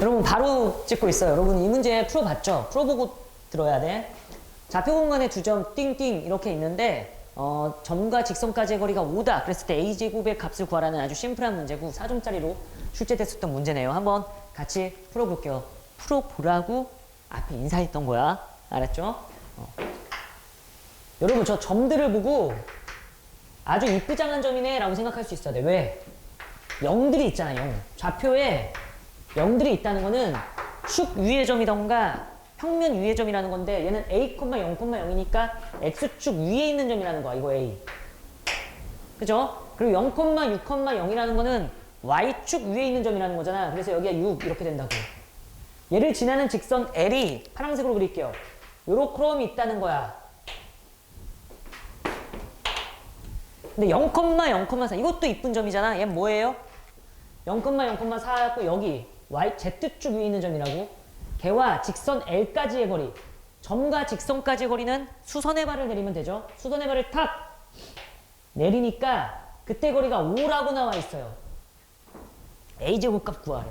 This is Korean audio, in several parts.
여러분 바로 찍고 있어요. 여러분 이 문제 풀어봤죠? 풀어보고 들어야 돼. 좌표 공간에 두 점 띵띵 이렇게 있는데 어, 점과 직선까지의 거리가 5다. 그랬을 때 a제곱의 값을 구하라는 아주 심플한 문제고 4점짜리로 출제됐었던 문제네요. 한번 같이 풀어볼게요. 풀어보라고 앞에 인사했던 거야. 알았죠? 어. 여러분 저 점들을 보고 아주 이쁘장한 점이네 라고 생각할 수 있어야 돼. 왜? 0들이 있잖아, 0. 좌표에 0들이 있다는 거는 축 위의 점이던가 평면 위의 점이라는 건데 얘는 a, 0,0,이니까 x축 위에 있는 점이라는 거야, 이거 a. 그죠? 그리고 0,6,0이라는 거는 y축 위에 있는 점이라는 거잖아. 그래서 여기가 6 이렇게 된다고. 얘를 지나는 직선 L이 파란색으로 그릴게요. 요로 크롬이 있다는 거야. 근데 0,0,4 이것도 이쁜 점이잖아. 얘 뭐예요? 0,0,4고 여기 y z축 위에 있는 점이라고. 걔와 직선 L까지의 거리. 점과 직선까지의 거리는 수선의 발을 내리면 되죠. 수선의 발을 탁 내리니까 그때 거리가 5라고 나와 있어요. a제곱값 구하래.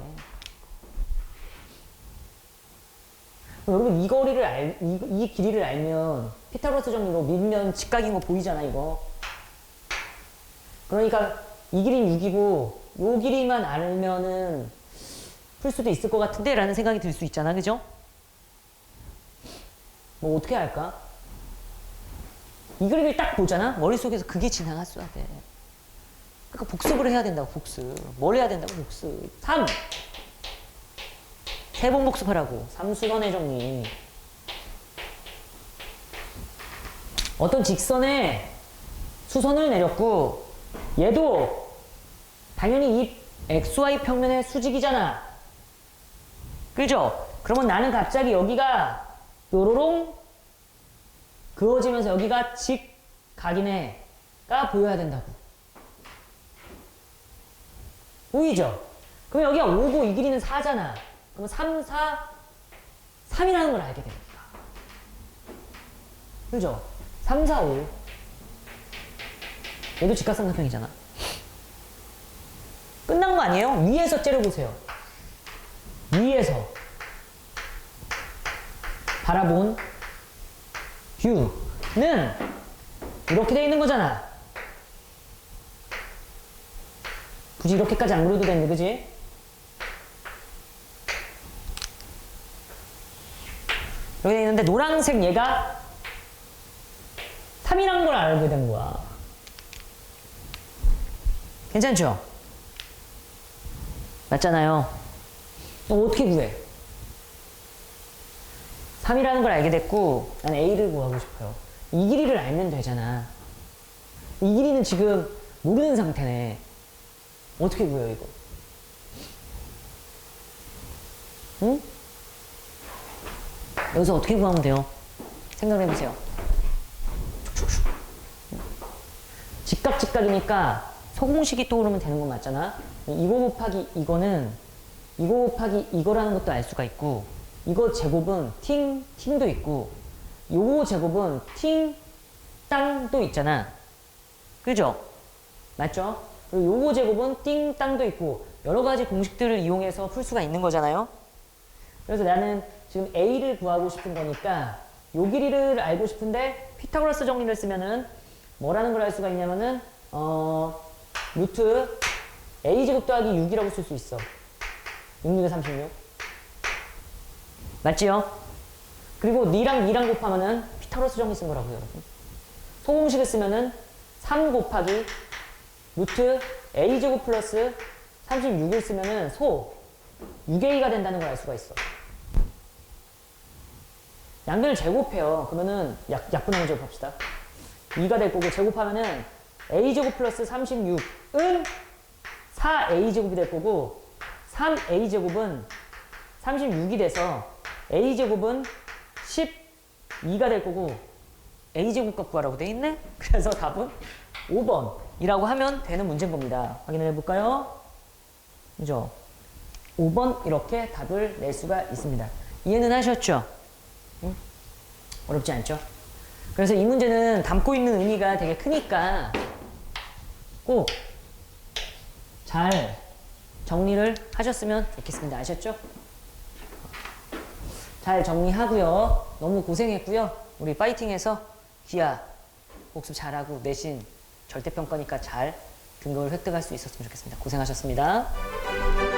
여러분 이 거리를 알, 이, 이 길이를 알면 피타고라스 정리로 밀면 직각인 거 보이잖아 이거. 그러니까 이 길이는 6이고 요 길이만 알면은 풀 수도 있을 것 같은데 라는 생각이 들 수 있잖아. 그죠? 뭐 어떻게 할까? 이 그림을 딱 보잖아? 머릿속에서 그게 지나갔어야 돼. 그러니까 복습을 해야 된다고 복습. 뭘 해야 된다고? 복습. 3 세 번 복습하라고. 삼수선의 정리. 어떤 직선에 수선을 내렸고 얘도 당연히 이 XY 평면의 수직이잖아. 그죠? 그러면 나는 갑자기 여기가 요로롱 그어지면서 여기가 직각이네가 보여야 된다고. 보이죠? 그럼 여기가 5고 이 길이는 4잖아. 그러면 3, 4, 3이라는 걸 알게 됩니다. 그죠? 3, 4, 5. 얘도 직각삼각형이잖아. 끝난 거 아니에요? 위에서 째려보세요. 위에서 바라본 뷰는 이렇게 돼 있는 거잖아. 굳이 이렇게까지 안 그려도 되는데, 그지? 여기 돼 있는데 노란색 얘가 3이란 걸 알게 된 거야. 괜찮죠? 맞잖아요. 또 어떻게 구해? 3이라는 걸 알게 됐고, 난 A를 구하고 싶어요. 이 길이를 알면 되잖아. 이 길이는 지금 모르는 상태네. 어떻게 구해요, 이거? 응? 여기서 어떻게 구하면 돼요? 생각해보세요. 직각, 직각이니까 소공식이 떠오르면 되는 거 맞잖아? 이거 곱하기 이거는 이거 곱하기 이거라는 것도 알 수가 있고 이거 제곱은 팅, 팅도 있고 요거 제곱은 팅, 땅도 있잖아. 그죠? 맞죠? 그리고 요거 제곱은 띵, 땅도 있고 여러 가지 공식들을 이용해서 풀 수가 있는 거잖아요. 그래서 나는 지금 A를 구하고 싶은 거니까 요 길이를 알고 싶은데 피타고라스 정리를 쓰면은 뭐라는 걸 알 수가 있냐면은 어 루트 a제곱 더하기 6이라고 쓸 수 있어. 66에 36. 맞지요? 그리고 니랑 니랑 곱하면은 피타고라스 정리 쓴 거라고요, 여러분. 소공식을 쓰면은 3 곱하기 루트 a제곱 플러스 36을 쓰면은 소 6a가 된다는 걸 알 수가 있어. 양변을 제곱해요. 그러면은 약, 약분하는 제곱 합시다. 2가 될 거고 제곱하면은 a제곱 플러스 36은 4a제곱이 될 거고 3a제곱은 36이 돼서 a제곱은 12가 될 거고 a제곱값 구하라고 돼 있네? 그래서 답은 5번이라고 하면 되는 문제인 겁니다. 확인을 해볼까요? 그죠? 5번 이렇게 답을 낼 수가 있습니다. 이해는 하셨죠? 응? 어렵지 않죠? 그래서 이 문제는 담고 있는 의미가 되게 크니까 꼭잘 정리를 하셨으면 좋겠습니다. 아셨죠? 잘 정리하고요. 너무 고생했고요. 우리 파이팅해서 귀하 복습 잘하고 내신 절대평가니까 잘 등급을 획득할 수 있었으면 좋겠습니다. 고생하셨습니다.